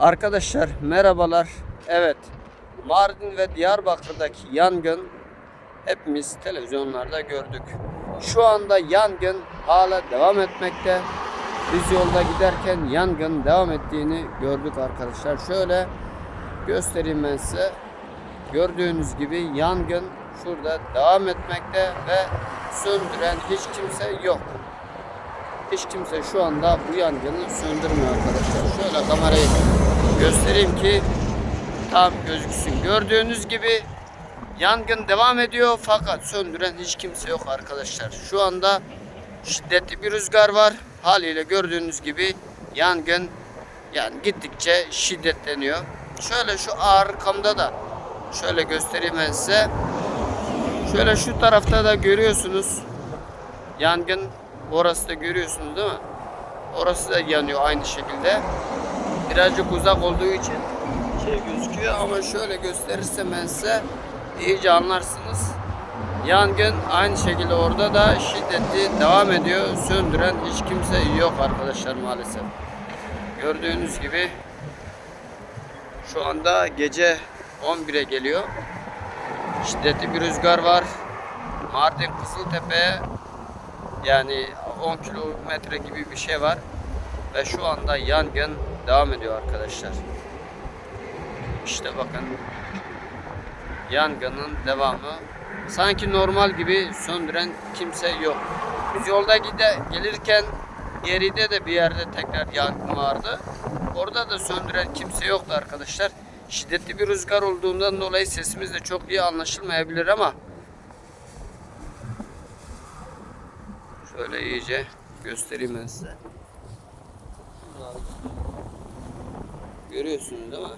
Arkadaşlar merhabalar. Evet. Mardin ve Diyarbakır'daki yangın hepimiz televizyonlarda gördük. Şu anda yangın hala devam etmekte. Biz yolda giderken yangın devam ettiğini gördük arkadaşlar. Şöyle göstereyim ben size. Gördüğünüz gibi yangın şurada devam etmekte ve söndüren hiç kimse yok. Hiç kimse şu anda bu yangını söndürmüyor arkadaşlar. Şöyle kamerayı göstereyim ki tam gözüksün. Gördüğünüz gibi yangın devam ediyor fakat söndüren hiç kimse yok arkadaşlar. Şu anda şiddetli bir rüzgar var. Haliyle gördüğünüz gibi yangın yani gittikçe şiddetleniyor. Şöyle şu arkamda da şöyle göstereyim ben size. Şöyle şu tarafta da görüyorsunuz. Yangın orası da görüyorsunuz değil mi? Orası da yanıyor aynı şekilde. Birazcık uzak olduğu için şey gözüküyor ama şöyle gösterirsem ben size iyice anlarsınız. Yangın aynı şekilde orada da şiddetli devam ediyor. Söndüren hiç kimse yok arkadaşlar maalesef. Gördüğünüz gibi şu anda gece 11'e geliyor. Şiddetli bir rüzgar var. Mardin Kızıltepe'ye yani 10 kilometre gibi bir şey var. Ve şu anda yangın devam ediyor arkadaşlar. İşte bakın. Yangının devamı. Sanki normal gibi söndüren kimse yok. Biz yolda gide, gelirken geride de bir yerde tekrar yangın vardı. Orada da söndüren kimse yoktu arkadaşlar. Şiddetli bir rüzgar olduğundan dolayı sesimiz de çok iyi anlaşılmayabilir ama Şöyle iyice göstereyim ben size. Görüyorsunuz değil mi?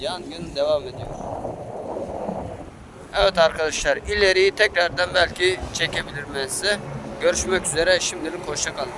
Yangın devam ediyor. Evet arkadaşlar ileriyi tekrardan belki çekebilirim ben size. Görüşmek üzere şimdilik hoşça kalın.